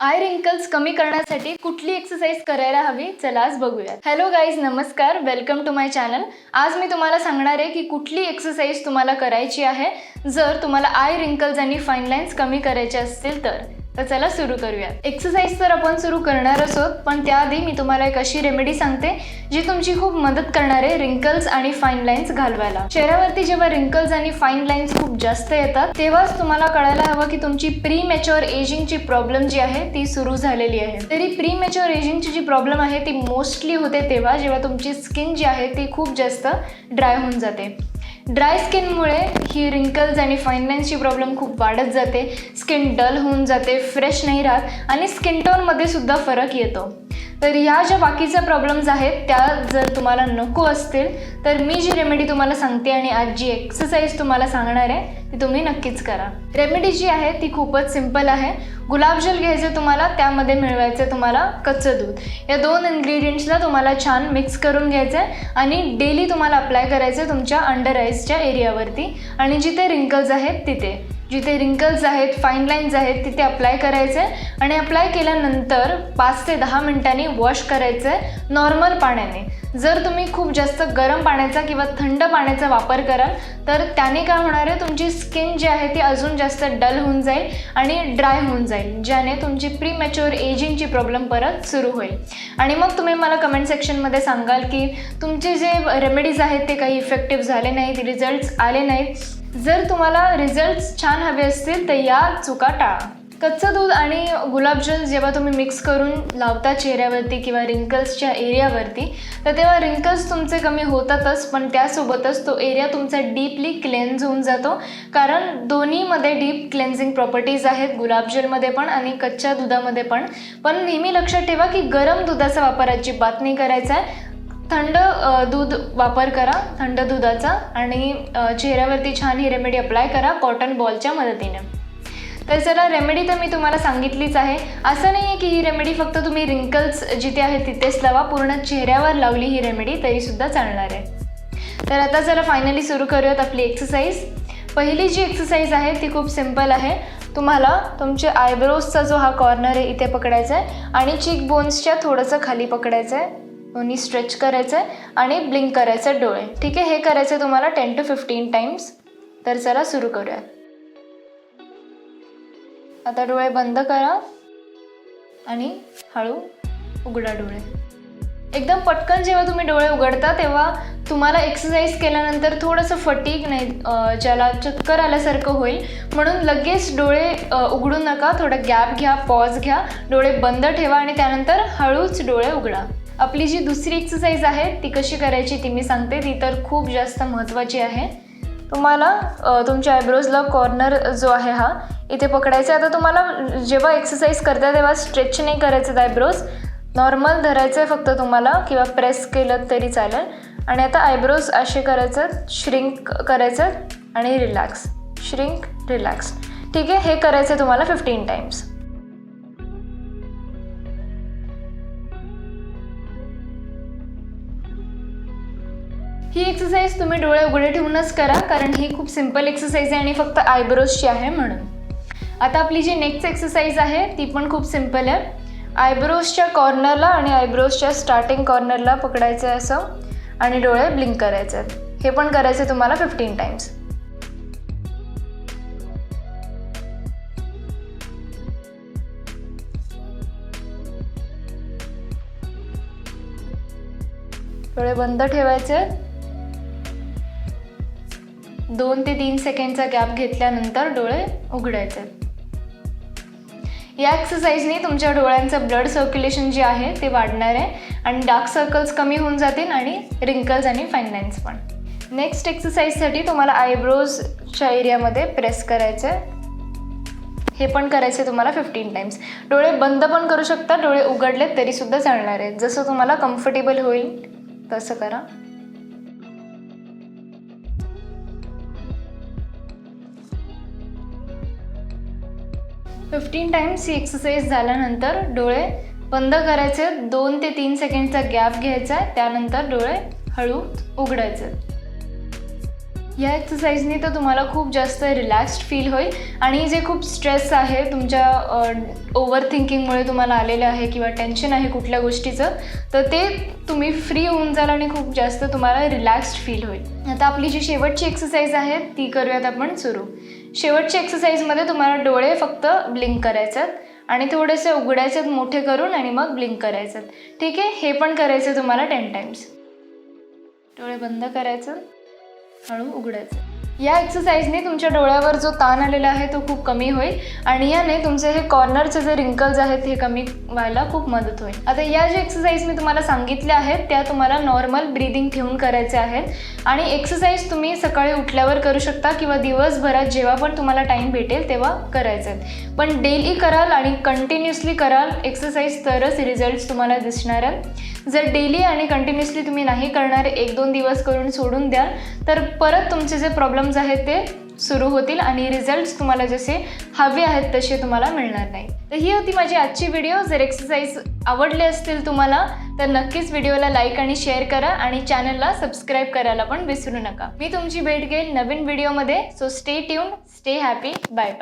I wrinkles कमी करण्यासाठी कुठली एक्सरसाइज करायला हवी चला आज बघूयात. हॅलो गाईज नमस्कार. वेलकम टू माय चॅनल आज मी तुम्हाला सांगणार आहे की कुठली एक्सरसाइज तुम्हाला करायची आहे. जर तुम्हाला आय रिंकल्स आणि फाईन लाईन्स कमी करायचे असतील तर. तर चला सुरू करूयात. एक्सरसाइज तर आपण सुरू करणार आहोत पण त्याआधी मी तुम्हाला एक अशी रेमेडी सांगते जी तुमची खूप मदत करणार आहे रिंकल्स आणि फाईन लाईन्स घालवायला. चेहऱ्यावरती जेव्हा रिंकल्स आणि फाईन लाईन्स खूप जास्त येतात तेव्हाच तुम्हाला कळायला हवं की तुमची प्री मॅच्युअर एजिंगची प्रॉब्लेम जी आहे ती सुरू झालेली आहे. तरी प्री मॅच्युअर एजिंगची जी प्रॉब्लेम आहे ती मोस्टली होते तेव्हा जेव्हा तुमची स्किन जी आहे ती खूप जास्त ड्राय होऊन जाते. ड्राय स्किनमुळे ही रिंकल्स आणि फाईन प्रॉब्लेम खूप वाढत जाते. स्किन डल होऊन जाते फ्रेश नाही राहत आणि स्किन टोनमध्ये सुद्धा फरक येतो. तर ह्या ज्या बाकीच्या प्रॉब्लेम्स आहेत त्या जर तुम्हाला नको असतील तर मी जी रेमेडी तुम्हाला सांगते आणि आज जी एक्सरसाइज तुम्हाला सांगणार आहे ती तुम्ही नक्कीच करा. रेमेडी जी आहे ती खूपच सिंपल आहे. गुलाबजल घ्यायचं तुम्हाला त्यामध्ये मिळवायचं तुम्हाला कच्चं दूध. या दोन इन्ग्रेडियंट्सला तुम्हाला छान मिक्स करून घ्यायचं आहे आणि डेली तुम्हाला अप्लाय करायचं आहे तुमच्या अंडर आईजच्या एरियावरती आणि जिथे रिंकल्स आहेत तिथे. जिथे रिंकल्स आहेत फाईन लाईन्स आहेत तिथे अप्लाय करायचं. आहे आणि अप्लाय केल्यानंतर पाच ते दहा मिनिटांनी वॉश करायचं आहे नॉर्मल पाण्याने. जर तुम्ही खूप जास्त गरम पाण्याचा किंवा थंड पाण्याचा वापर कराल तर त्याने काय होणार आहे तुमची स्किन जी आहे ती अजून जास्त डल होऊन जाईल आणि ड्राय होऊन जाईल ज्याने तुमची प्री मॅच्युअर एजिंगची प्रॉब्लेम परत सुरू होईल. आणि मग तुम्ही मला कमेंट सेक्शनमध्ये सांगाल की तुमचे जे रेमेडीज आहेत ते काही इफेक्टिव्ह झाले नाहीत रिझल्ट्स आले नाहीत. जर तुम्हाला रिझल्ट्स छान हवे असतील तर या चुका टाळा. कच्चं दूध आणि गुलाबजल जेव्हा तुम्ही मिक्स करून लावता चेहऱ्यावरती किंवा रिंकल्सच्या एरियावरती तर तेव्हा रिंकल्स तुमचे कमी होतातच पण त्यासोबतच तो एरिया तुमचा डीपली क्लेन्झ होऊन जातो. कारण दोन्हीमध्ये डीप क्लेन्झिंग प्रॉपर्टीज आहेत गुलाबजलमध्ये पण आणि कच्च्या दुधामध्ये पण. पण नेहमी लक्षात ठेवा की गरम दुधाचा वापर अजिबात नाही करायचा आहे. थंड दूध वापर करा थंड दुधाचा आणि चेहऱ्यावरती छान ही रेमेडी अप्लाय करा कॉटन बॉलच्या मदतीने. तर चला रेमेडी तर मी तुम्हाला सांगितलीच आहे. असं नाही आहे की ही रेमेडी फक्त तुम्ही रिंकल्स जिथे आहे तिथेच लावा पूर्ण चेहऱ्यावर लावली ही रेमेडी तरीसुद्धा चालणार आहे. तर आता जरा फायनली सुरू करूयात आपली एक्सरसाइज पहिली जी एक्सरसाइज आहे ती खूप सिंपल आहे. तुम्हाला तुमच्या आयब्रोजचा जो हा कॉर्नर आहे इथे पकडायचा आहे आणि चीक बोन्सच्या थोडंसं खाली पकडायचं आहे दोन्ही स्ट्रेच करायचं आहे आणि ब्लिंक करायचं आहे डोळे. ठीक आहे? हे करायचं आहे तुम्हाला टेन टू फिफ्टीन टाइम्स तर चला सुरू करूया. आता डोळे बंद करा आणि हळू उघडा डोळे. एकदम पटकन जेव्हा तुम्ही डोळे उघडता तेव्हा तुम्हाला एक्सरसाइज केल्यानंतर थोडंसं फटीक नाही ज्याला चक्कर आल्यासारखं होईल. म्हणून लगेच डोळे उघडू नका. थोडं गॅप घ्या पॉज घ्या. डोळे बंद ठेवा आणि त्यानंतर हळूच डोळे उघडा. आपली जी दुसरी एक्सरसाइज आहे ती कशी करायची ती मी सांगते. ती तर खूप जास्त महत्त्वाची आहे. तुम्हाला तुमच्या आयब्रोजला कॉर्नर जो आहे हा इथे पकडायचा आहे. आता तुम्हाला जेव्हा एक्सरसाइज करता तेव्हा स्ट्रेच नाही करायचं आयब्रोज नॉर्मल धरायचं आहे फक्त तुम्हाला किंवा प्रेस केलं तरी चालेल. आणि आता आयब्रोज असे करायचं श्रिंक करायचं आणि रिलॅक्स श्रिंक रिलॅक्स ठीक आहे? हे करायचं आहे तुम्हाला फिफ्टीन टाइम्स ही एक्सरसाइज तुम्ही डोळे उघडे ठेवूनच करा कारण ही खूप सिंपल एक्सरसाइज आहे आणि फक्त आयब्रोजची आहे म्हणून. आता आपली जी नेक्स्ट एक्सरसाइज आहे ती पण खूप सिंपल आहे. आयब्रोजच्या कॉर्नरला आणि आयब्रोजच्या स्टार्टिंग कॉर्नरला पकडायचं आहे असं आणि डोळे ब्लिंक करायचे आहेत हे पण करायचं आहे तुम्हाला फिफ्टीन टाइम्स डोळे बंद ठेवायचे आहेत. दोन ते तीन सेकंडचा गॅप घेतल्यानंतर डोळे उघडायचे. या एक्सरसाइजने तुमच्या डोळ्यांचं ब्लड सर्क्युलेशन जे आहे ते वाढणार आहे आणि डार्क सर्कल्स कमी होऊन जातील आणि रिंकल्स आणि फाईन लाईन्स पण. नेक्स्ट एक्सरसाइजसाठी तुम्हाला आयब्रोजच्या एरियामध्ये प्रेस करायचं आहे हे पण करायचं आहे तुम्हाला फिफ्टीन टाइम्स डोळे बंद पण करू शकता डोळे उघडले तरीसुद्धा चालणार आहेत जसं तुम्हाला कम्फर्टेबल होईल तसं करा. फिफ्टीन टाईम्स ही एक्सरसाइज झाल्यानंतर डोळे बंद करायचे. दोन ते तीन सेकंडचा गॅप घ्यायचा. आहे त्यानंतर डोळे हळू उघडायचे. या एक्सरसाइजनी तर तुम्हाला खूप जास्त रिलॅक्स्ड फील होईल. आणि जे खूप स्ट्रेस आहे तुमच्या ओव्हर थिंकिंगमुळे तुम्हाला आलेलं आहे किंवा टेन्शन आहे कुठल्या गोष्टीचं तर ते तुम्ही फ्री होऊन जाल आणि खूप जास्त तुम्हाला रिलॅक्स्ड फील होईल. आता आपली जी शेवटची एक्सरसाइज आहे ती करूयात आपण सुरू. शेवटच्या एक्सरसाइजमध्ये तुम्हाला डोळे फक्त ब्लिंक करायचे आणि थोडेसे उघडायचे मोठे करून आणि मग ब्लिंक करायचं ठीक आहे? हे पण करायचं तुम्हाला टेन टाइम्स डोळे बंद करायचं हळू उघडायचं. या एक्सरसाइजने तुमच्या डोळ्यावर जो ताण आलेला आहे तो खूप कमी होईल आणि याने तुमचे हे कॉर्नरचे जे रिंकल्स आहेत हे कमी व्हायला खूप मदत होईल. आता या ज्या एक्सरसाइज मी तुम्हाला सांगितल्या आहेत त्या तुम्हाला नॉर्मल ब्रीदिंग ठेवून करायचे आहेत. आणि एक्सरसाइज तुम्ही सकाळी उठल्यावर करू शकता किंवा दिवसभरात जेव्हा पण तुम्हाला टाईम भेटेल तेव्हा करायचे आहेत. पण डेली कराल आणि कंटिन्युअसली कराल एक्सरसाइज तरच रिझल्ट्स तुम्हाला दिसणार आहेत. जर डेली आणि कंटिन्युअसली तुम्ही नाही करणार एक दोन दिवस करून सोडून द्याल तर परत तुमचे जे प्रॉब्लेम्स आहेत ते सुरू होतील आणि रिझल्ट्स तुम्हाला जसे हवे आहेत तसे तुम्हाला मिळणार नाही. तर ही होती माझी आजची व्हिडिओ जर एक्सरसाइज आवडले असतील तुम्हाला तर नक्कीच व्हिडिओला लाईक आणि शेअर करा आणि चॅनलला सबस्क्राईब करायला पण विसरू नका. मी तुमची भेट घेईल नवीन व्हिडिओमध्ये so stay tune stay happy bye bye